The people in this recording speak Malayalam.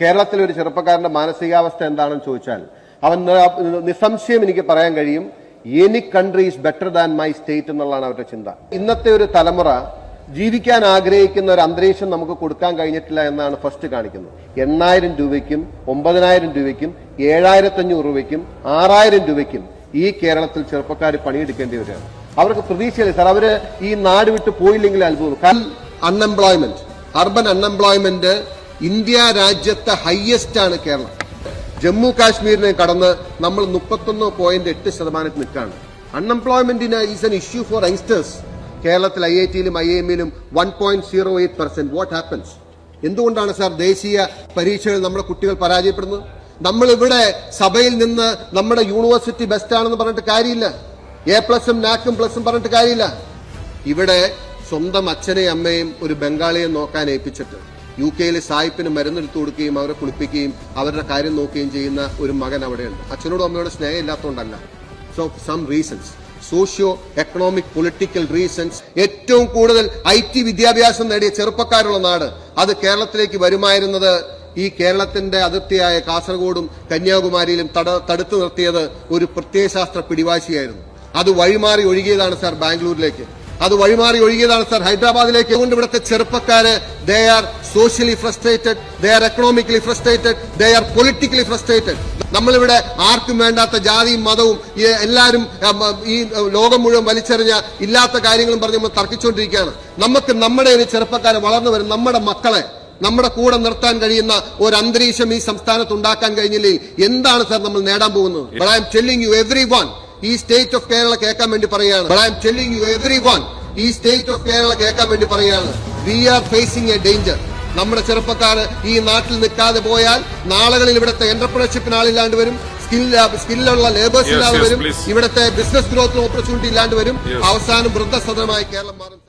കേരളത്തിലെ ഒരു ചെറുപ്പക്കാരന്റെ മാനസികാവസ്ഥ എന്താണെന്ന് ചോദിച്ചാൽ അവൻ നിസ്സംശയം എനിക്ക് പറയാൻ കഴിയും any country is better than my state എന്നുള്ളതാണ് അവരുടെ ചിന്ത. ഇന്നത്തെ ഒരു തലമുറ ജീവിക്കാൻ ആഗ്രഹിക്കുന്ന ഒരു അന്തരീക്ഷം നമുക്ക് കൊടുക്കാൻ കഴിഞ്ഞിട്ടില്ല എന്നാണ് ഫസ്റ്റ് കാണിക്കുന്നത്. എണ്ണായിരം രൂപയ്ക്കും ഒമ്പതിനായിരം രൂപയ്ക്കും ഏഴായിരത്തി അഞ്ഞൂറ് രൂപയ്ക്കും ആറായിരം രൂപയ്ക്കും ഈ കേരളത്തിൽ ചെറുപ്പക്കാർ പണിയെടുക്കേണ്ടി വരികയാണ്. അവർക്ക് പ്രതീക്ഷയില്ല. സാർ അവർ ഈ നാട് വിട്ട് പോയില്ലെങ്കിൽ അത്ഭുതം. അൺഎംപ്ലോയ്മെന്റ് അർബൻ അൺഎംപ്ലോയ്മെന്റ് ഇന്ത്യ രാജ്യത്തെ ഹയസ്റ്റ് ആണ് കേരളം. ജമ്മു കാശ്മീരിനെ കടന്ന് നമ്മൾ മുപ്പത്തൊന്ന് പോയിന്റ് എട്ട് ശതമാനത്തിൽ നിൽക്കുകയാണ്. അൺഎംപ്ലോയ്മെന്റിന് is an issue for youngsters കേരളത്തിൽ ഐ ഐ ടിയിലും I എമ്മിലും one point zero eight percent what happens എന്തുകൊണ്ടാണ് സാർ ദേശീയ പരീക്ഷകളിൽ നമ്മുടെ കുട്ടികൾ പരാജയപ്പെടുന്നത്? നമ്മൾ ഇവിടെ സഭയിൽ നിന്ന് നമ്മുടെ യൂണിവേഴ്സിറ്റി ബെസ്റ്റ് ആണെന്ന് പറഞ്ഞിട്ട് കാര്യമില്ല. എ പ്ലസും നാക്കും പ്ലസും പറഞ്ഞിട്ട് കാര്യമില്ല. ഇവിടെ സ്വന്തം അച്ഛനെയും അമ്മയും ഒരു ബംഗാളിയെ നോക്കാൻ ഏൽപ്പിച്ചിട്ട് യു കെയിൽ സായിപ്പിന് മരുന്നെടുത്തു കൊടുക്കുകയും അവരെ കുളിപ്പിക്കുകയും അവരുടെ കാര്യം നോക്കുകയും ചെയ്യുന്ന ഒരു മകൻ അവിടെയുണ്ട്. അച്ഛനോടും അമ്മയോടും സ്നേഹം ഇല്ലാത്തതുകൊണ്ടല്ല so some reasons socio economic political reasons ഏറ്റവും കൂടുതൽ ഐ ടി വിദ്യാഭ്യാസം നേടിയ ചെറുപ്പക്കാരുള്ള നാട് അത് കേരളത്തിലേക്ക് വരുമായിരുന്നത് ഈ കേരളത്തിന്റെ അതിർത്തിയായ കാസർഗോഡും കന്യാകുമാരിയിലും തട തടുത്തു നിർത്തിയത് ഒരു പ്രത്യയശാസ്ത്ര പിടിവാശിയായിരുന്നു. അത് വഴിമാറി ഒഴുകിയതാണ് സാർ ബാംഗ്ലൂരിലേക്ക്. അത് വഴിമാറി ഒഴുകിയതാണ് സർ. ഹൈദരാബാദിലേക്ക് അതുകൊണ്ട് ഇവിടുത്തെ ചെറുപ്പക്കാര് they are socially frustrated they are economically frustrated they are politically frustrated നമ്മളിവിടെ ആർക്കും വേണ്ടാത്ത ജാതിയും മതവും എല്ലാവരും ഈ ലോകം മുഴുവൻ വലിച്ചെറിഞ്ഞ ഇല്ലാത്ത കാര്യങ്ങളും പറഞ്ഞ് നമ്മൾ തർക്കിച്ചുകൊണ്ടിരിക്കുകയാണ്. നമുക്ക് നമ്മുടെ ഒരു ചെറുപ്പക്കാരെ വളർന്നു വരും നമ്മുടെ മക്കളെ നമ്മുടെ കൂടെ നിർത്താൻ കഴിയുന്ന ഒരു അന്തരീക്ഷം ഈ സംസ്ഥാനത്ത് ഉണ്ടാക്കാൻ കഴിഞ്ഞില്ലേ എന്താണ് സർ നമ്മൾ നേടാൻ പോകുന്നത്? I'm telling you everyone ഈ സ്റ്റേറ്റ് ഓഫ് കേരള കേൾക്കാൻ വേണ്ടി പറയുകയാണ്. I'm telling you everyone ഈ സ്റ്റേറ്റ് ഓഫ് കേരള കേൾക്കാൻ വേണ്ടി പറയുകയാണ്. We are facing a danger നമ്മുടെ ചെറുപ്പക്കാർ ഈ നാട്ടിൽ നിൽക്കാതെ പോയാൽ നാളുകളിൽ ഇവിടുത്തെ എന്റർപ്രണർഷിപ്പിന് ആളില്ലാണ്ട് വരും. സ്കിൽ സ്കില്ലുള്ള ലേബേഴ്സ് ഇല്ലാതെ വരും. ഇവിടുത്തെ ബിസിനസ് ഗ്രോത്തിന് ഓപ്പർച്യൂണിറ്റി ഇല്ലാണ്ട് വരും. അവസാനം വൃദ്ധസദനമായി കേരളം മാറും.